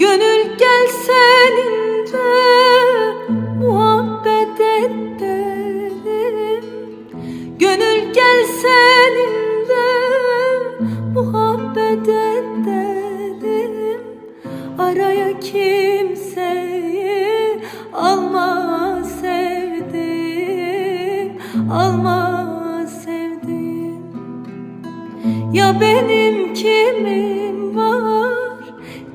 Gönül gel seninle muhabbet edelim. Gönül gel seninle muhabbet edelim. Araya kimseyi alma sevdim Alma sevdim. Ya benim kimim var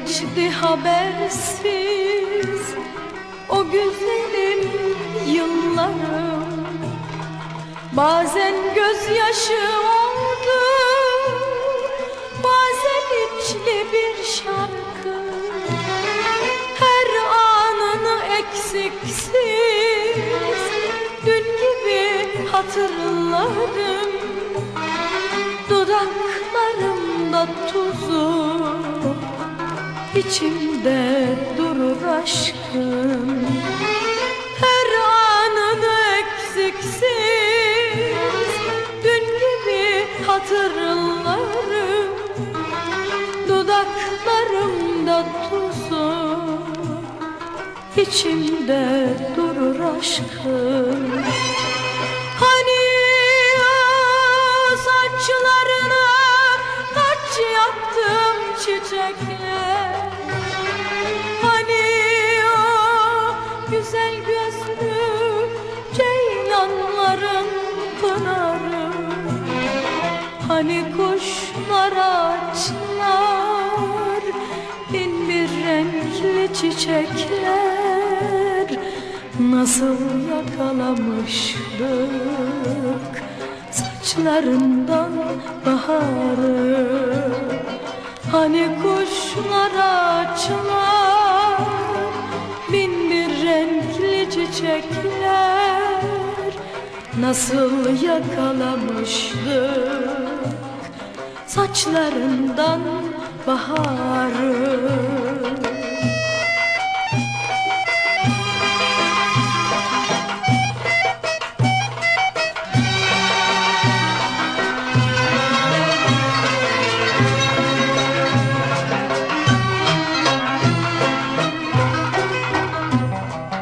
geçti habersiz o güzelim yıllarım Bazen gözyaşı oldu Bazen içli bir şarkı. Her anını eksiksiz Dün gibi hatırladım. Dudaklarımda tuzu içimde durur aşkım. Her anını eksiksiz. Dün gibi hatırlarım. Dudaklarımda tuzu içimde durur aşkım. Hani o saçlarına kaç yaptım çiçekler Hani kuşlar açlar bin bir renkli çiçekler. Nasıl yakalamıştık saçlarından baharı? Hani kuşlar açlar bin bir renkli çiçekler. Nasıl yakalamıştık saçlarından baharı.